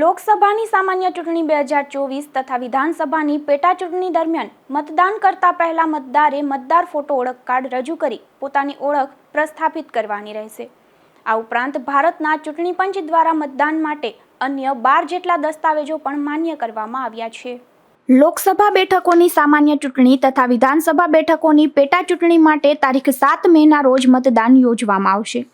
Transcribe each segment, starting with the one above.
લોકસભાની સામાન્ય ચૂંટણી બે હજાર ચોવીસ તથા વિધાનસભાની પેટા ચૂંટણી દરમિયાન મતદાન કરતા પહેલા મતદારે મતદાર ફોટો ઓળખ કાર્ડ રજૂ કરી પોતાની ઓળખ પ્રસ્થાપિત કરવાની રહેશે. આ ઉપરાંત ભારતના ચૂંટણી પંચ દ્વારા મતદાન માટે અન્ય બાર જેટલા દસ્તાવેજો પણ માન્ય કરવામાં આવ્યા છે. લોકસભા બેઠકોની સામાન્ય ચૂંટણી તથા વિધાનસભા બેઠકોની પેટા ચૂંટણી માટે તારીખ સાત મેના રોજ મતદાન યોજવામાં આવશે.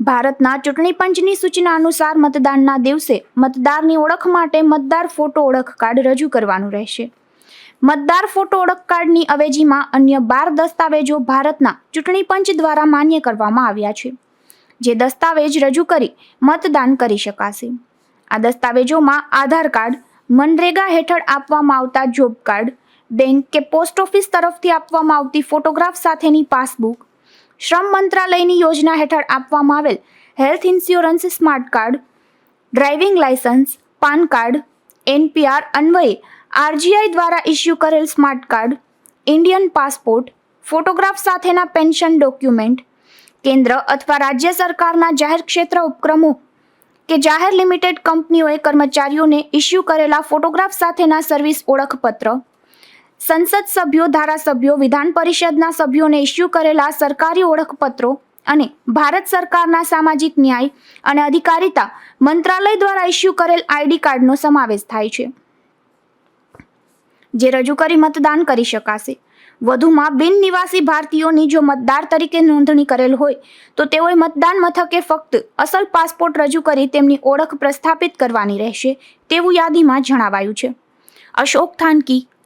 ભારતના ચૂંટણી પંચની સૂચના અનુસાર મતદાનના દિવસે મતદારની ઓળખ માટે મતદાર ફોટો ઓળખ કાર્ડ રજૂ કરવાનું રહેશે. મતદાર ફોટો ઓળખ કાર્ડની અવેજીમાં અન્ય બાર દસ્તાવેજો ભારતના ચૂંટણી પંચ દ્વારા માન્ય કરવામાં આવ્યા છે. જે દસ્તાવેજ રજૂ કરી મતદાન કરી શકાશે. આ દસ્તાવેજોમાં આધાર કાર્ડ, મનરેગા હેઠળ આપવામાં આવતા જોબ કાર્ડ, બેંક કે પોસ્ટ ઓફિસ તરફથી આપવામાં આવતી ફોટોગ્રાફ સાથેની પાસબુક શ્રમ મંત્રાલયની યોજના હેઠળ આપવામાં આવેલ health insurance smart card, driving licence PAN card, NPR અન્વયે આરજીઆઈ દ્વારા ઇસ્યુ કરેલ smart card, Indian passport, photograph સાથેના પેન્શન ડોક્યુમેન્ટ, કેન્દ્ર અથવા રાજ્ય સરકારના જાહેર ક્ષેત્ર ઉપક્રમો કે જાહેર લિમિટેડ કંપનીઓએ કર્મચારીઓને ઇસ્યુ કરેલા ફોટોગ્રાફ સાથેના સર્વિસ ઓળખપત્ર સંસદ સભ્યો, ધારાસભ્યો, વિધાન પરિષદના સભ્યોને ઇસ્યુ કરેલા સરકારી ઓળખપત્રો અને ભારત સરકારના સામાજિક ન્યાય અને અધિકારિતા મંત્રાલય દ્વારા ઇસ્યુ કરેલ આઈડી કાર્ડનો સમાવેશ થાય છે. જે રજૂ કરી મતદાન કરી શકાશે. વધુમાં બિન નિવાસી ભારતીયોની જો મતદાર તરીકે નોંધણી કરેલ હોય, તો તેઓએ મતદાન મથકે ફક્ત અસલ પાસપોર્ટ રજૂ કરી તેમની ઓળખ પ્રસ્થાપિત કરવાની રહેશે તેવું યાદીમાં જણાવાયું છે. અશોક થાનકી